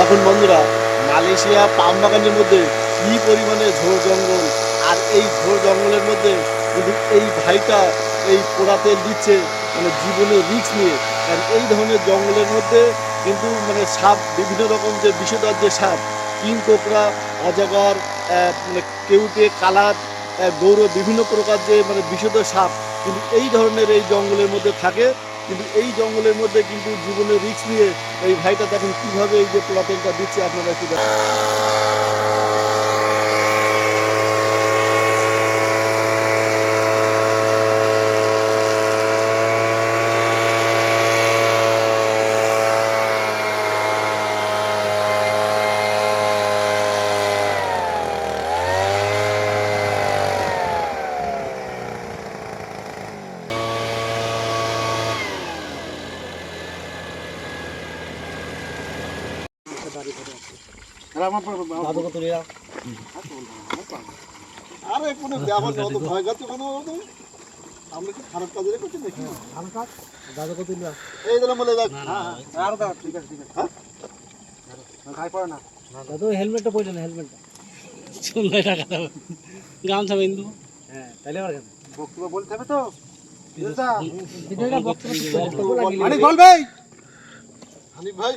দেখুন বন্ধুরা, মালয়েশিয়া পাম বাগানের মধ্যে কী পরিমাণে ঝোড় জঙ্গল। আর এই ঝোড় জঙ্গলের মধ্যে কিন্তু এই ভাইটা এই পোড়া তেল দিচ্ছে মানে জীবনের রিস্ক নিয়ে। কারণ এই ধরনের জঙ্গলের মধ্যে কিন্তু মানে সাপ, বিভিন্ন রকম যে বিষধর যে সাপ কিং কোকড়া, অজাগর মানে কেউটে, কালার গৌর, বিভিন্ন প্রকার যে মানে বিষধর সাপ, কিন্তু এই ধরনের এই জঙ্গলের মধ্যে থাকে। কিন্তু এই জঙ্গলের মধ্যে কিন্তু জীবনের রিক্স নিয়ে এই ভাইটা দেখেন কীভাবে এই যে প্লটেরটা দিচ্ছে আপনারা একটু দেখেন। আরে কোনো ব্যাপার না অত ভয় কাছে কোনো তুমি? আমরা কি খারাপ কাজে করছি নাকি? এই দিলাম বলে দেখ দাদু। হেলমেটটা পড়ে না। হেলমেটটা শুনলে টাকা গামছা বেঁধু হ্যাঁ। তাহলে আবার বক্তব্য বলতে হবে তো? বক্তব্য বল বক্তব্য আর হ্যাঁ না না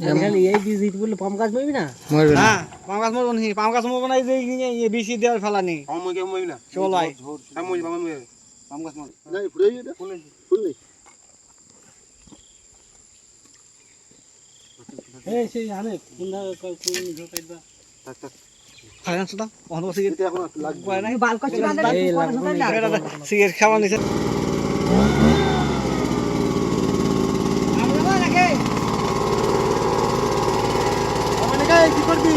এই বীজ হিট পাম গাছ মরবি না? মরবে না। হ্যাঁ পাম গাছ মরবো নাকি পাম গাছ মরবো না এই যে ইয়ে বিসি দেওয়ার ফেলা নেই। আমার মুই কেমন না। চল আয়। আমি মুই বাবা মুই আম গাছ মার না ফুলে এটা। ফুল নেই এই সেই আনে কোন কোন ঢোকাই দা খাই না সুদা বন্ধ বসে এটা এখন একটু লাগবে উপায় নাই বাল করছি এই লাগবে সিগারেট খাওয়া নিছে কি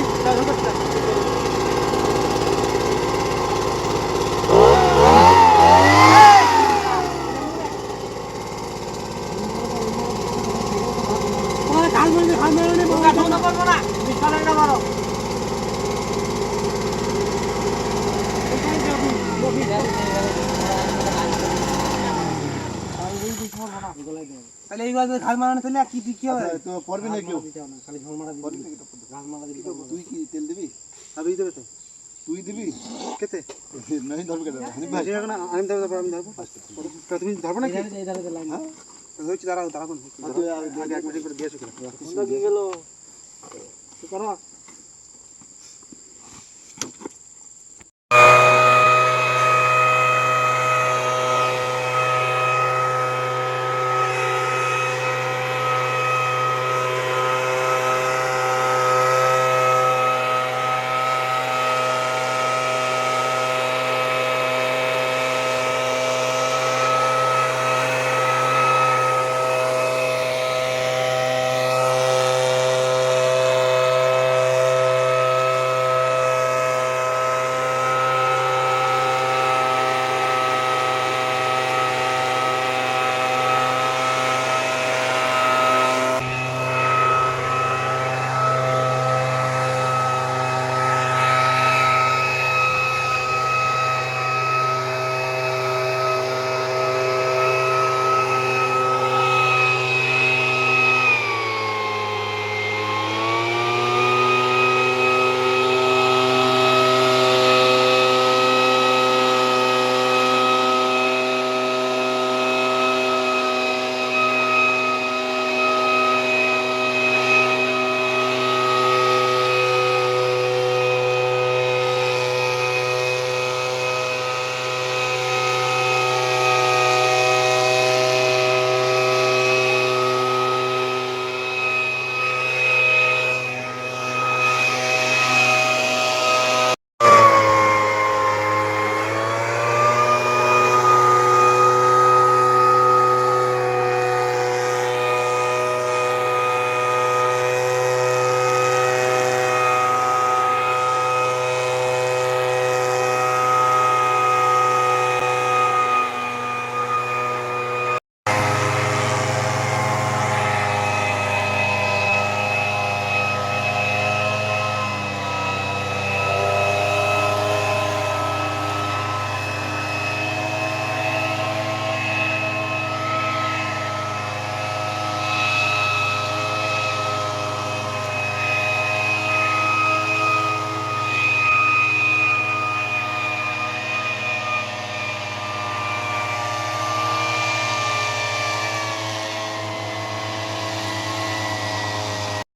তাহলে এই গাছ খাল মারানো তাহলে কি কি হবে? তো পড়বি না কেউ। খালি ঝোল মারা দিবি না মারা দিবি তুই কি তেল দিবি? আমি দেবে তো তুই দিবি? কেতে নাই ধরবে কেতে আমি ভাই এখন আমি ধরবো তারপর আমি ধরবো। তো তুমি ধরবো নাকি? এই ধারে লাইন হ্যাঁ। হচ্ছে দাঁড়াও দাঁড়াও। আগে আগে এক মিনিট করে দিয়েছ কেন? কি গেল? করো?